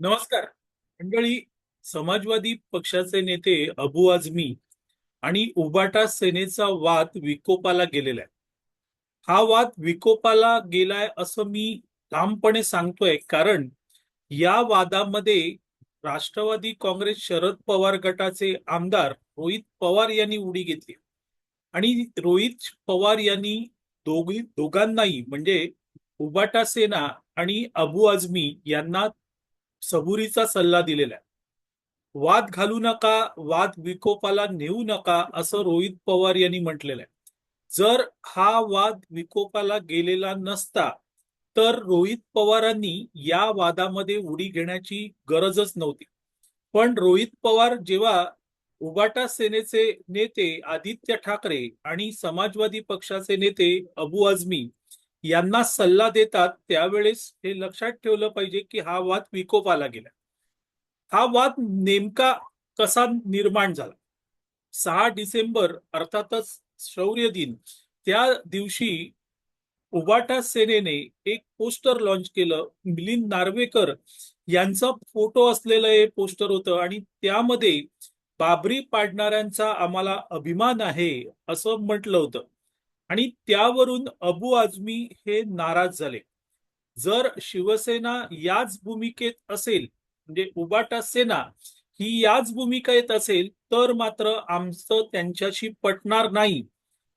नमस्कार. मंडळी समाजवादी पक्षाचे नेते अबू आझमी आणि उबाटा सेनेचा वाद विकोपाला गेलेला आहे. हा वाद विकोपाला गेलाय असं मी ठामपणे सांगतोय कारण या वादामध्ये राष्ट्रवादी काँग्रेस शरद पवार गटाचे आमदार रोहित पवार यांनी उडी घेतली. आणि रोहित पवार यांनी दोघी दोघांनाही म्हणजे उबाटा सेना आणि अबू आझमी यांना सबुरीचा सल्ला दिलेला आहे. वाद घालू नका वाद विकोपाला नेऊ नका असं रोहित पवार यांनी म्हटलेलं आहे. जर हा वाद विकोपाला गेलेला नसता तर रोहित पवारांनी या वादामध्ये उडी घेण्याची गरजच नव्हती. पण रोहित पवार जेव्हा उबाटा सेनेचे नेते आदित्य ठाकरे आणि समाजवादी पक्षाचे नेते अबू आझमी यांना सल्ला देतात त्यावेळेस हे लक्षात ठेवलं पाहिजे की हा वाद विकोपाला गेला. हा वाद नेमका कसा निर्माण झाला? सहा डिसेंबर अर्थातच शौर्य दिन. त्या दिवशी उबाटा सेनेने एक पोस्टर लॉन्च केलं. मिलिंद नार्वेकर यांचा फोटो असलेलं हे पोस्टर होतं आणि त्यामध्ये बाबरी पाडणाऱ्यांचा आम्हाला अभिमान आहे असं म्हटलं होतं. आणि त्यावरून अबू आझमी हे नाराज झाले. जर शिवसेना याच भूमिकेत असेल म्हणजे उबाटा सेना ही याच भूमिकेत असेल तर मात्र आमचं त्यांच्याशी पटणार नाही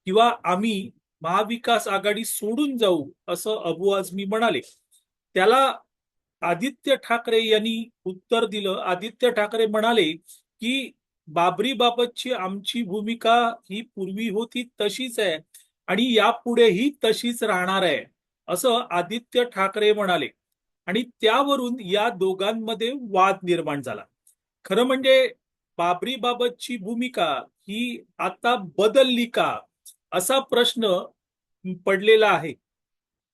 किंवा आम्ही महाविकास आघाडी सोडून जाऊ असं अबू आझमी म्हणाले. त्याला आदित्य ठाकरे यांनी उत्तर दिलं. आदित्य ठाकरे म्हणाले की बाबरी बाबतची आमची भूमिका ही पूर्वी होती तशीच आहे. आणि यापुढेही तशीच राहणार आहे असं आदित्य ठाकरे म्हणाले. आणि त्यावरून या दोघांमध्ये वाद निर्माण झाला. खरं म्हणजे बाबरी बाबतची भूमिका ही आता बदलली का असा प्रश्न पडलेला आहे.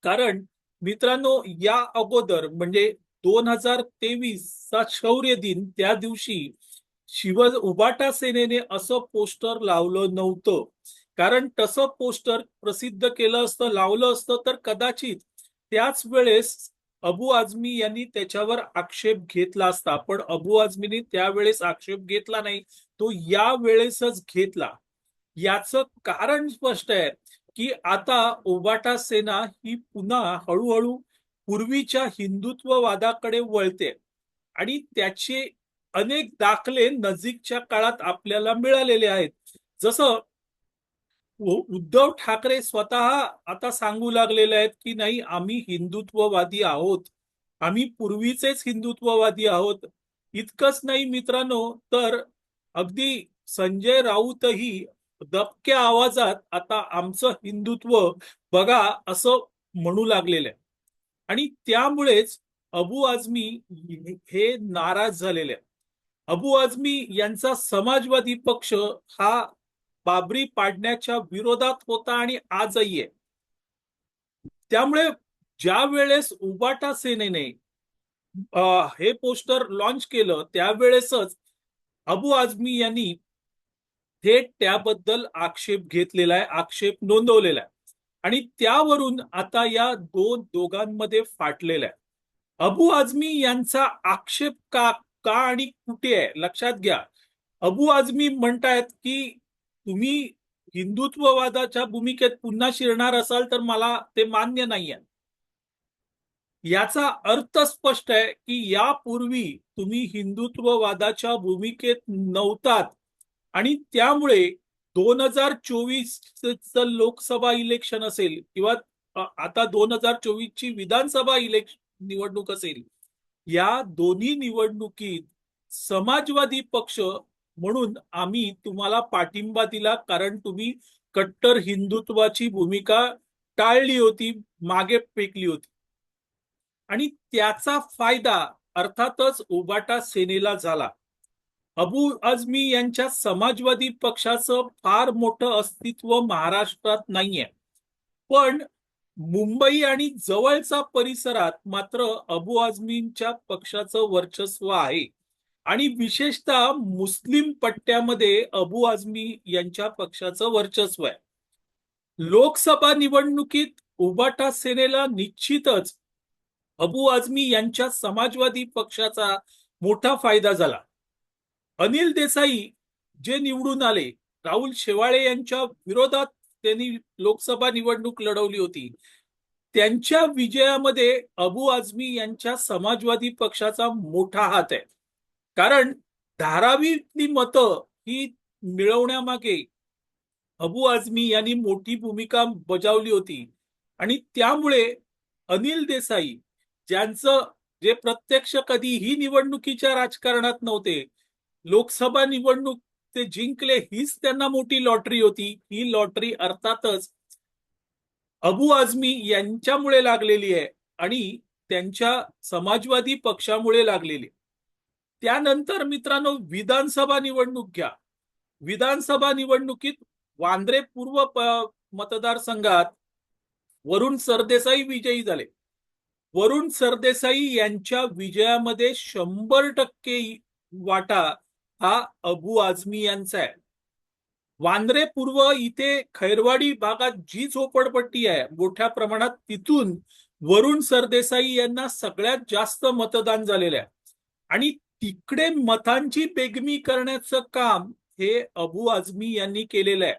कारण मित्रांनो या अगोदर म्हणजे दोन हजार तेवीसचा शौर्य दिन त्या दिवशी शिव उबाटा सेनेने असं पोस्टर लावलं नव्हतं. कारण तसं पोस्टर प्रसिद्ध केलं असतं लावलं असतं तर कदाचित त्याच वेळेस अबू आझमी यांनी त्याच्यावर आक्षेप घेतला असता. पण अबू आझमीने त्यावेळेस आक्षेप घेतला नाही तो या वेळेसच घेतला. याचं कारण स्पष्ट आहे की आता ओबाटा सेना ही पुन्हा हळूहळू पूर्वीच्या हिंदुत्ववादाकडे वळते आणि त्याचे अनेक दाखले नजीकच्या काळात आपल्याला मिळालेले आहेत. जसं उद्धव ठाकरे स्वतः आता सांगू लागलेले आहेत की नाही आम्ही हिंदुत्ववादी आहोत. आम्ही पूर्वीचेच हिंदुत्ववादी आहोत. इतकंच नाही मित्रांनो तर अगदी संजय राऊतही दबक्या आवाजात आता आमचं हिंदुत्व बघा असं म्हणू लागलेलं आहे आणि त्यामुळेच अबू आझमी हे नाराज झालेले आहे अबू आझमी यांचा समाजवादी पक्ष हा बाबरी पाडण्याच्या विरोधात होता आणि आजही आहे. त्यामुळे ज्या वेळेस उबाटा सेनेने हे पोस्टर लॉन्च केलं त्यावेळेसच अबू आझमी यांनी थेट त्याबद्दल आक्षेप घेतलेला आहे आक्षेप नोंदवलेला आहे. आणि त्यावरून आता या दोन दोघांमध्ये फाटलेला आहे. अबू आझमी यांचा आक्षेप का का आणि कुठे आहे? लक्षात घ्या. अबू आझमी म्हणतायत की तुम्ही हिंदुत्ववादाच्या भूमिकेत पुन्हा शिरणार असाल तर मला ते मान्य नाही आहे याचा अर्थ स्पष्ट आहे की यापूर्वी तुम्ही हिंदुत्ववादाच्या भूमिकेत नव्हतात आणि त्यामुळे दोन हजार चोवीस लोकसभा इलेक्शन असेल किंवा आता दोन हजार चोवीस ची विधानसभा इलेक्शन निवडणूक असेल या दोन्ही निवडणुकीत समाजवादी पक्ष म्हणून आम्ही तुम्हाला पाठिंबा दिला कारण तुम्ही कट्टर हिंदुत्वाची भूमिका टाळली होती मागे फेकली होती. आणि त्याचा फायदा अर्थातच उबाटा सेनेला झाला. अबू आझमी यांच्या समाजवादी पक्षाचं फार मोठं अस्तित्व महाराष्ट्रात नाहीये. पण मुंबई आणि जवळचा परिसरात मात्र अबू आझमींच्या पक्षाचं वर्चस्व आहे. आणि विशेषतः मुस्लिम पट्ट्यामध्ये अबू आझमी यांच्या पक्षाचं वर्चस्व आहे. लोकसभा निवडणुकीत उबाटा सेनेला निश्चितच अबू आझमी यांच्या समाजवादी पक्षाचा मोठा फायदा झाला. अनिल देसाई जे निवडून आले राहुल शेवाळे यांच्या विरोधात त्यांनी लोकसभा निवडणूक लढवली होती. त्यांच्या विजयामध्ये अबू आझमी यांच्या समाजवादी पक्षाचा मोठा हात आहे. कारण धारावीतली मतं ही मिळवण्यामागे अबू आझमी यांनी मोठी भूमिका बजावली होती. आणि त्यामुळे अनिल देसाई ज्यांचं जे प्रत्यक्ष कधीही निवडणुकीच्या राजकारणात नव्हते लोकसभा निवडणूक ते जिंकले हीच त्यांना मोठी लॉटरी होती. ही लॉटरी अर्थातच अबू आझमी यांच्यामुळे लागलेली आहे आणि त्यांच्या समाजवादी पक्षामुळे लागलेली त्यानंतर मित्रांनो विधानसभा निवडणूक घ्या. विधानसभा निवडणुकीत वांद्रे पूर्व मतदारसंघात वरुण सरदेसाई विजयी झाले. वरुण सरदेसाई यांच्या विजयामध्ये शंभर टक्के वाटा हा अबू आझमी यांचा आहे. वांद्रे पूर्व इथे खैरवाडी भागात जी झोपडपट्टी आहे मोठ्या प्रमाणात तिथून वरुण सरदेसाई यांना सगळ्यात जास्त मतदान झालेलं आहे. आणि तिकडे मतांची बेगमी करण्याचं काम हे अबू आझमी यांनी केलेलं आहे.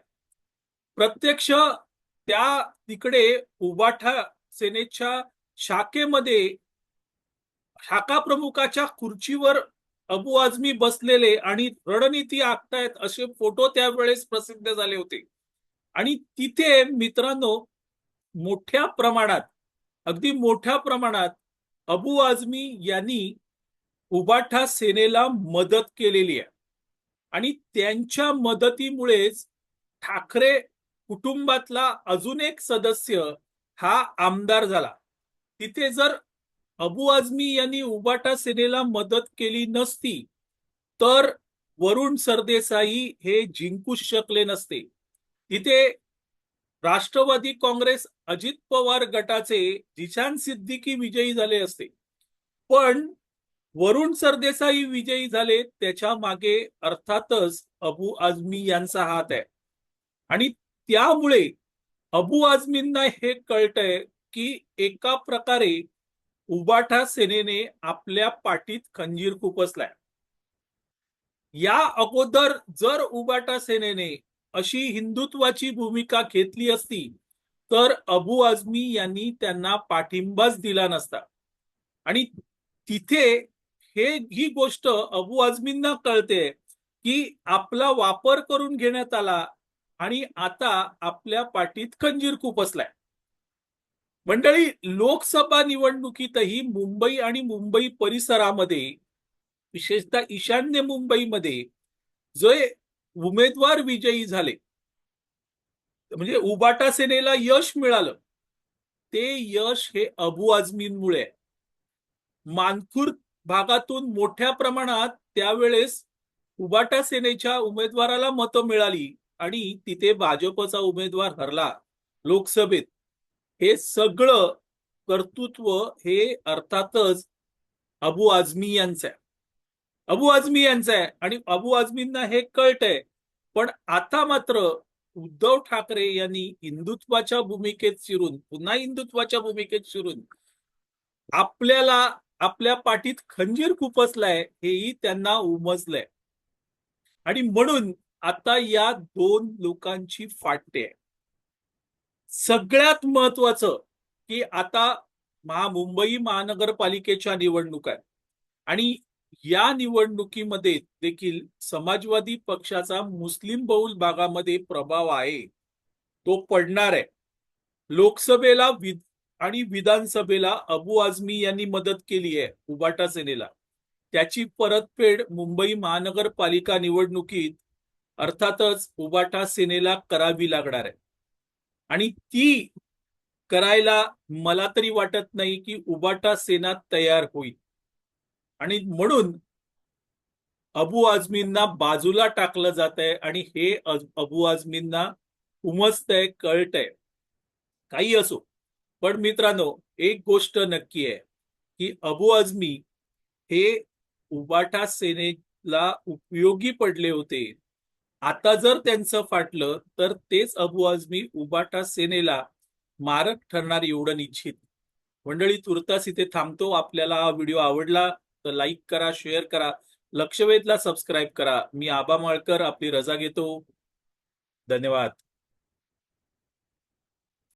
प्रत्यक्ष त्या तिकडे उबाठा सेनेच्या शाखेमध्ये शाखा प्रमुखाच्या खुर्चीवर अबू आझमी बसलेले आणि रणनीती आखतायत असे फोटो त्यावेळेस प्रसिद्ध झाले होते. आणि तिथे मित्रांनो मोठ्या प्रमाणात अगदी मोठ्या प्रमाणात अबू आझमी यांनी उबाठा सेनेला मदत केलेली आहे. आणि त्यांच्या मदतीमुळेच ठाकरे कुटुंबातला अजून एक सदस्य हा आमदार झाला. तिथे जर अबू आझमी यांनी उबाटा सेनेला मदत केली नसती तर वरुण सरदेसाई हे जिंकूच शकले नसते. तिथे राष्ट्रवादी काँग्रेस अजित पवार गटाचे जिशान सिद्दीकी विजयी झाले असते. पण वरुण सरदेसाई विजयी झाले त्याच्यामागे अर्थातच अबू आझमी यांचा हात आहे. आणि त्यामुळे अबू आझमींना हे कळतंय की एका प्रकारे उबाठा सेनेने आपल्या पाठीत खंजीर खुपसलाय. या अगोदर जर उबाटा सेनेने अशी हिंदुत्वाची भूमिका घेतली असती तर अबू आझमी यांनी त्यांना पाठिंबाच दिला नसता. आणि तिथे हे ही गोष्ट अबू आझमींना कळते की आपला वापर करून घेण्यात आला आणि आता आपल्या पाठीत खंजीर खुपसलाय मंडळी लोकसभा निवडणुकीतही मुंबई आणि मुंबई परिसरामध्ये विशेषतः ईशान्य मुंबईमध्ये जे उमेदवार विजयी झाले म्हणजे उबाटा सेनेला यश मिळालं ते यश हे अबू आझमींमुळे मानखुर्द भागातून मोठ्या प्रमाणात त्यावेळेस उबाटा सेनेच्या उमेदवाराला मतं मिळाली आणि तिथे भाजपचा उमेदवार हरला लोकसभेत. हे सगळं कर्तृत्व हे अर्थातच अबू आझमी यांचं आहे. अबू आझमी यांचं आहे आणि अबू आझमींना हे कळतंय. पण आता मात्र उद्धव ठाकरे यांनी हिंदुत्वाच्या भूमिकेत शिरून पुन्हा हिंदुत्वाच्या भूमिकेत शिरून आपल्याला आपल्या पाठीत खंजीर खुपसलाय हेही त्यांना उमजलंय. आणि म्हणून आता या दोन लोकांची फाटते आहे सगळ्यात महत्वाचं की आता महा मुंबई महानगरपालिकेच्या निवडणूक आहे आणि या निवडणुकीमध्ये देखील समाजवादी पक्षाचा मुस्लिम बहुल भागामध्ये प्रभाव आहे. तो पडणार आहे. लोकसभेला आणि विधानसभेला अबू आझमी यांनी मदत केली आहे उबाटा सेनेला. त्याची परतफेड मुंबई महानगरपालिका निवडणुकीत अर्थातच उबाटा सेनेला करावी लागणार आहे. आणि ती करायला मला तरी वाटत नाही की उबाटा सेना तयार होईल. आणि म्हणून अबू आझमींना बाजूला टाकलं जात आहे आणि हे अबू आझमींना उमजतंय कळतंय. काही असो. पण मित्रांनो एक गोष्ट नक्की आहे की अबू आझमी हे उबाटा सेनेला उपयोगी पडले होते. आता जर त्यांचं फाटलं तर तेच अबू आझमी उबाटा सेनेला मारक ठरणार एवढं निश्चित. मंडळी तुर्तास इथे थांबतो. आपल्याला हा व्हिडिओ आवडला तर लाईक करा शेअर करा लक्षवेधला सबस्क्राईब करा. मी आबा माळकर आपली रजा घेतो. धन्यवाद.